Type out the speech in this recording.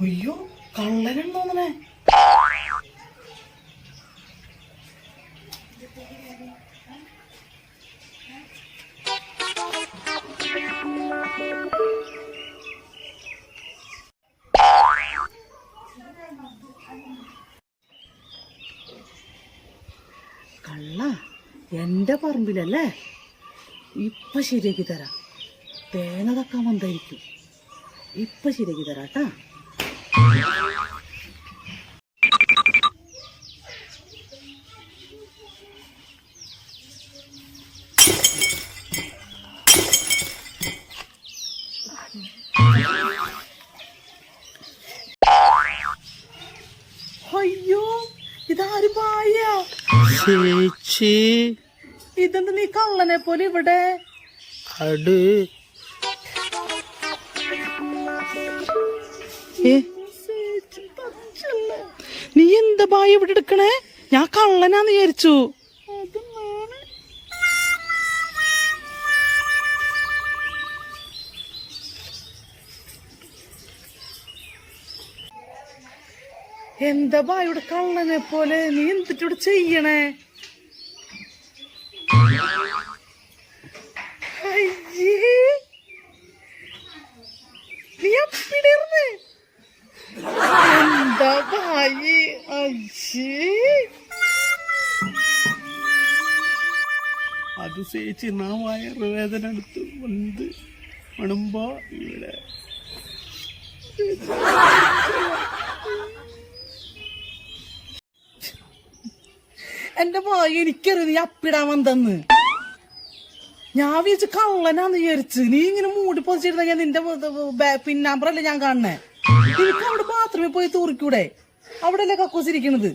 അയ്യോ കള്ളനുണ്ട് Thank you. കള്ള. എന്റെ പറമ്പിലല്ലേ? ഇപ്പം ശരിയാക്കി തരാം. തേങ്ങ തക്കാൻ വന്നായിരിക്കും. ഇപ്പം ശരിയാക്കി തരാട്ടാ അയ്യോ. ഇതാര് പായ? ചേച്ചി. ഇതെന്താ നീ കള്ളനെ പോലെ ഇവിടെ? നീ എന്താ ബായി ഇവിടെ എടുക്കണേ? ഞാൻ കള്ളനാന്ന് വിചാരിച്ചു. എന്താ ബായുടെ കള്ളനെ പോലെ? നീ എന്തിട്ട് ഇവിടെ ചെയ്യണേ? അത് സേച്ച് നാ വയറുവേദന എടുത്ത് വന്ന് മണുമ്പോ ഇവിടെ. എന്റെ ഭായി എനിക്കറിയാം നീ അപ്പിടാൻ വന്നെന്ന്. ഞാൻ വിചാരിച്ചു കള്ളനാന്ന് വിചാരിച്ച്. നീ ഇങ്ങനെ മൂടി പൊതിച്ചിരുന്ന ഞാൻ നിന്റെ പിന്നാമ്പറല്ലേ ഞാൻ കാണണേ എനിക്ക് അവിടെ ബാത്റൂമിൽ പോയി തൂറിക്കൂടെ? അവിടെ അല്ലേ കക്കൂസിരിക്കണത്